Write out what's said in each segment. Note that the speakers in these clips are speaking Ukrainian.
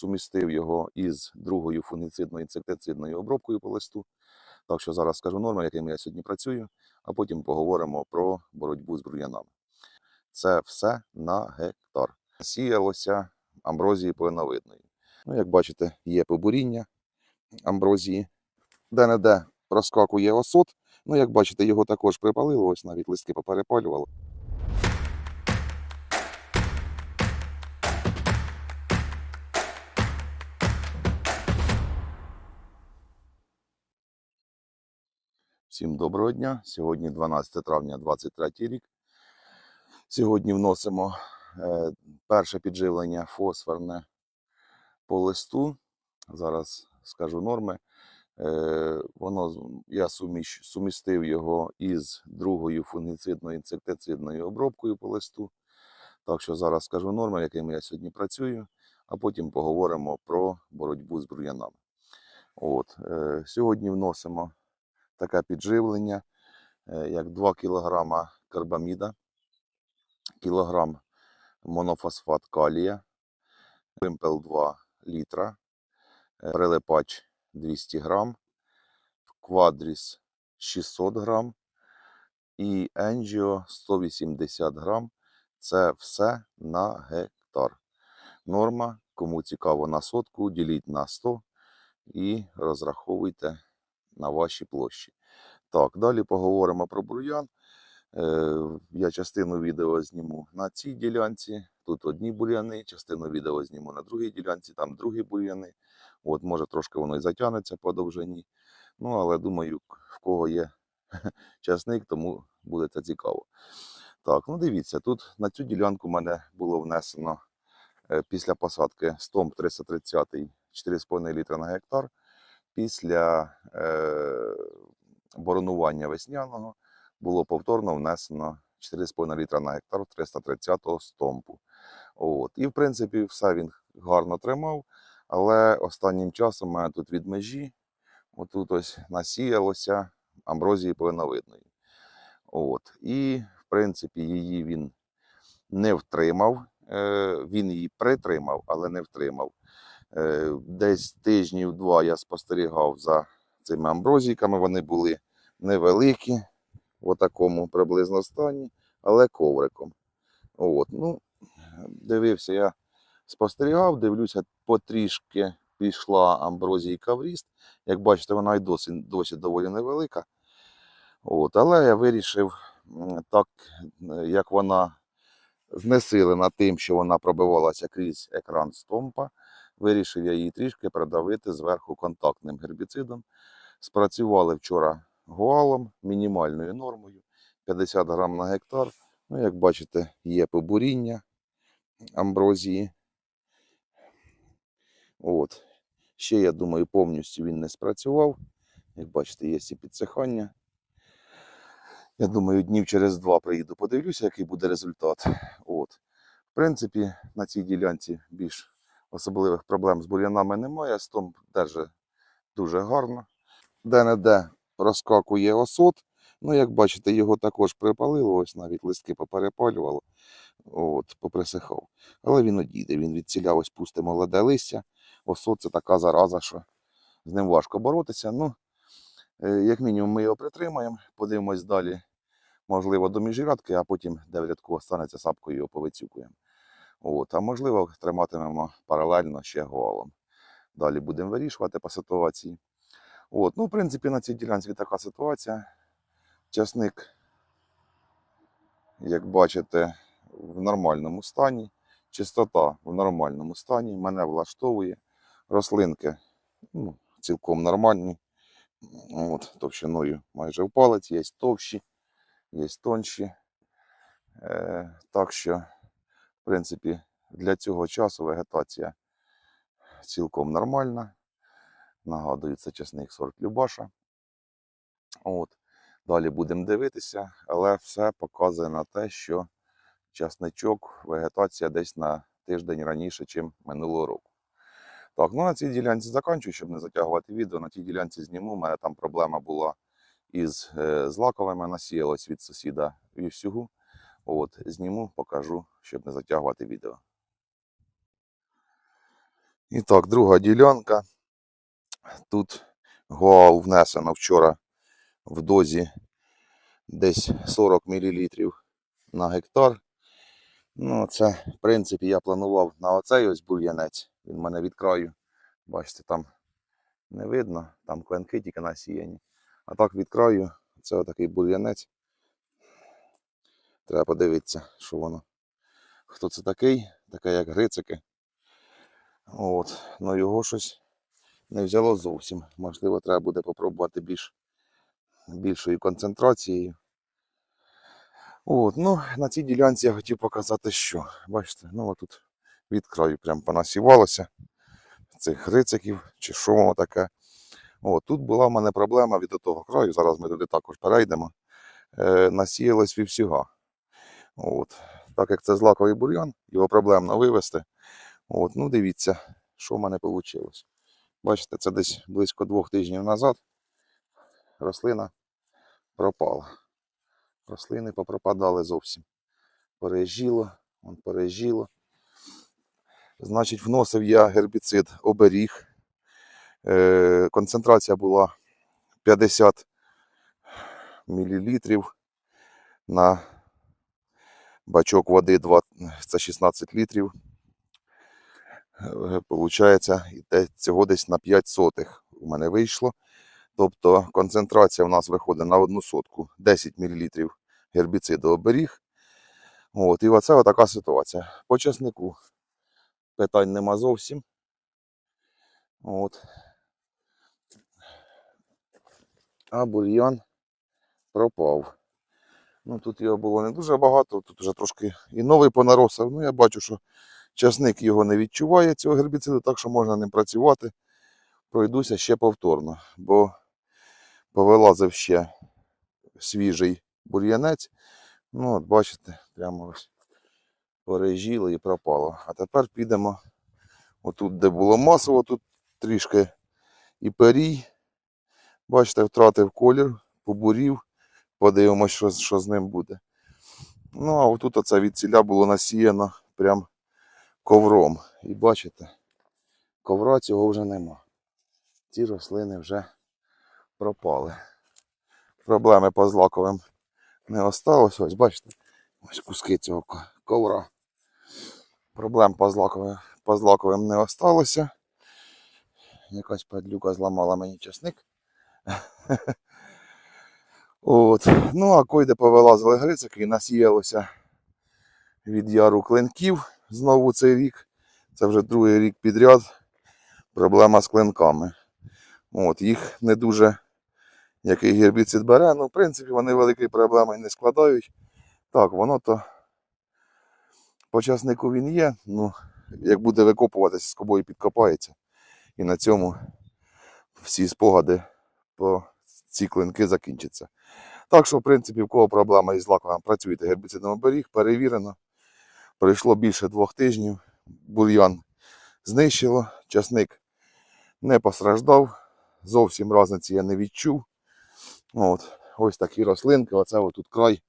сумістив його із другою фунгіцидною інсектицидною обробкою по листу. Так що зараз скажу норми, якими я сьогодні працюю, а потім поговоримо про боротьбу з бур'янами. Це все на гектар. Сіялося амброзії повиновидної. Ну, як бачите, є побуріння амброзії. Де-не-де проскакує осот. Ну, як бачите, його також припалило, ось навіть листки поперепалювало. Всім доброго дня. Сьогодні 12 травня 23 рік. Сьогодні вносимо е, перше підживлення фосфорне по листу. Зараз скажу норми. Е, воно, я суміщ, сумістив його із другою фунгіцидною інсектицидною обробкою по листу. Так що зараз скажу норми, якими я сьогодні працюю, а потім поговоримо про боротьбу з бур'янами. От, е, сьогодні вносимо таке підживлення, е, як 2 кг карбаміда, кілограм монофосфат калія, вимпел 2 літра, е, прилипач 200 грам, квадріс 600 грам і енджіо 180 грам. Це все на гектар. Норма, кому цікаво на сотку, діліть на 100 і розраховуйте на ваші площі. Так, далі поговоримо про бур'ян. Е, Я частину відео зніму на цій ділянці. Тут одні бур'яни, частину відео зніму на другій ділянці, там другі бур'яни. От, може, трошки воно і затягнеться по довжині. Ну, але думаю, в кого є часник, тому буде це цікаво. Так, ну дивіться, тут на цю ділянку в мене було внесено е, після посадки стомп 330 4,5 літра на гектар. Після е, боронування весняного було повторно внесено 4,5 літра на гектар 330 стомпу. От. І в принципі все він гарно тримав, але останнім часом у мене тут від межі, отут ось насіялося амброзії повиновидної. От. І в принципі її він не втримав. Е, Він її притримав, але не втримав. Е, Десь тижнів два я спостерігав за цими амброзійками. Вони були невеликі, в такому приблизно стані, але ковриком. От, ну, дивився, я спостерігав, дивлюся, потрішки пішла амброзійка в ріст. Як бачите, вона і досі, досі доволі невелика. От, але я вирішив, так е, як вона знесилена тим, що вона пробивалася крізь екран стомпа, вирішив я її трішки придавити зверху контактним гербіцидом. Спрацювали вчора гуалом, мінімальною нормою 50 грам на гектар. Ну, як бачите, є побуріння амброзії. От. Ще, я думаю, повністю він не спрацював. Як бачите, є і підсихання. Я думаю, днів через два приїду, подивлюся, який буде результат. От. В принципі, на цій ділянці більш особливих проблем з бур'янами немає. Стомп держить дуже гарно. Де-не-де розкакує осот. Ну, як бачите, його також припалило, ось навіть листки поперепалювало, от, поприсихав. Але він одійде, він відціляв ось пусте молоде листя. Осот це така зараза, що з ним важко боротися. Ну, е, як мінімум, ми його притримаємо, подивимось далі, можливо, до міжрядки, а потім, де в рядку останеться сапкою, його повицюкуємо. От, а можливо, триматимемо паралельно ще голом. Далі будемо вирішувати по ситуації. От, ну, в принципі, на цій ділянці така ситуація. Часник, як бачите, в нормальному стані. Чистота в нормальному стані. Мене влаштовує. Рослинки ну, цілком нормальні. От, товщиною майже в палець, є товщі, є тонші. Е, так що, принципі, для цього часу вегетація цілком нормальна. Нагадую, це чесник сорт Любаша. От. Далі будемо дивитися, але все показує на те, що часничок, вегетація десь на тиждень раніше, ніж минулого року. Так, ну на цій ділянці закінчую, щоб не затягувати відео. На тій ділянці зніму. У мене там проблема була із е, злаковими, насіялась від сусіда вівсюгу. От, зніму, покажу, щоб не затягувати відео. І так, друга ділянка. Тут гуал внесено вчора в дозі десь 40 мл на гектар. Ну, це, в принципі, я планував на оцей ось бур'янець. Він в мене від краю. Бачите, там не видно, там кленки тільки насіяні. А так від краю це отакий бур'янець. Треба подивитися, що воно. Хто це такий? Таке як грицики. От. Ну його щось не взяло зовсім. Можливо, треба буде попробувати більш, більшою концентрацією. От, ну, на цій ділянці я хотів показати, що. Бачите, ну отут від краю прям понасівалося цих грициків, чи що воно таке. От, тут була в мене проблема від того краю, зараз ми туди також перейдемо. Е, насіялась вівсюга. От. Так як це злаковий бур'ян, його проблемно вивести. От, ну дивіться, що в мене вийшло. Бачите, це десь близько двох тижнів назад рослина пропала. Рослини попропадали зовсім. Переїжджіло, он переїжджіло. Значить, вносив я гербіцид оберіг. Е, концентрація була 50 мл на бачок води 2, це 16 літрів. Е, Получається, цього десь на 5 сотих у мене вийшло. Тобто концентрація у нас виходить на одну сотку 10 мл гербіциду оберіг. От, і оце така ситуація. По часнику питань нема зовсім. От. А бур'ян пропав. Ну, тут його було не дуже багато, тут вже трошки і новий понаросив. Ну, я бачу, що часник його не відчуває, цього гербіциду, так що можна ним працювати. Пройдуся ще повторно, бо повилазив ще свіжий бур'янець. Ну, от бачите, прямо ось переїжджіло і пропало. А тепер підемо отут, де було масово, тут трішки і перій. Бачите, втратив колір, побурів. Подивимось, що, що з ним буде. Ну, а отут оце від ціля було насіяно прям ковром. І бачите, ковра цього вже нема. Ці рослини вже пропали. Проблеми по злаковим не осталось. Ось бачите, ось куски цього ковра. Проблем по злаковим, по злаковим не осталося. Якась падлюка зламала мені часник. От. Ну, а койде повилазили грицики і насіялося від яру клинків знову цей рік. Це вже другий рік підряд. Проблема з клинками. От, їх не дуже який гербіцид бере. Ну, в принципі, вони великої проблеми не складають. Так, воно то по часнику він є. Ну, як буде викопуватися, з кобою підкопається. І на цьому всі спогади по ці клинки закінчаться. Так що, в принципі, в кого проблема із лаковим, працюйте гербіцидом оберіг, перевірено. Пройшло більше двох тижнів. Бур'ян знищило, часник не постраждав. Зовсім разниці я не відчув. От, ось такі рослинки. Оце отут край.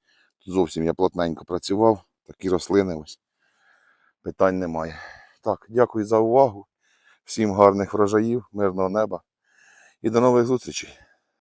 Тут зовсім я плотненько працював. Такі рослини ось. Питань немає. Так, дякую за увагу. Всім гарних врожаїв, мирного неба і до нових зустрічей.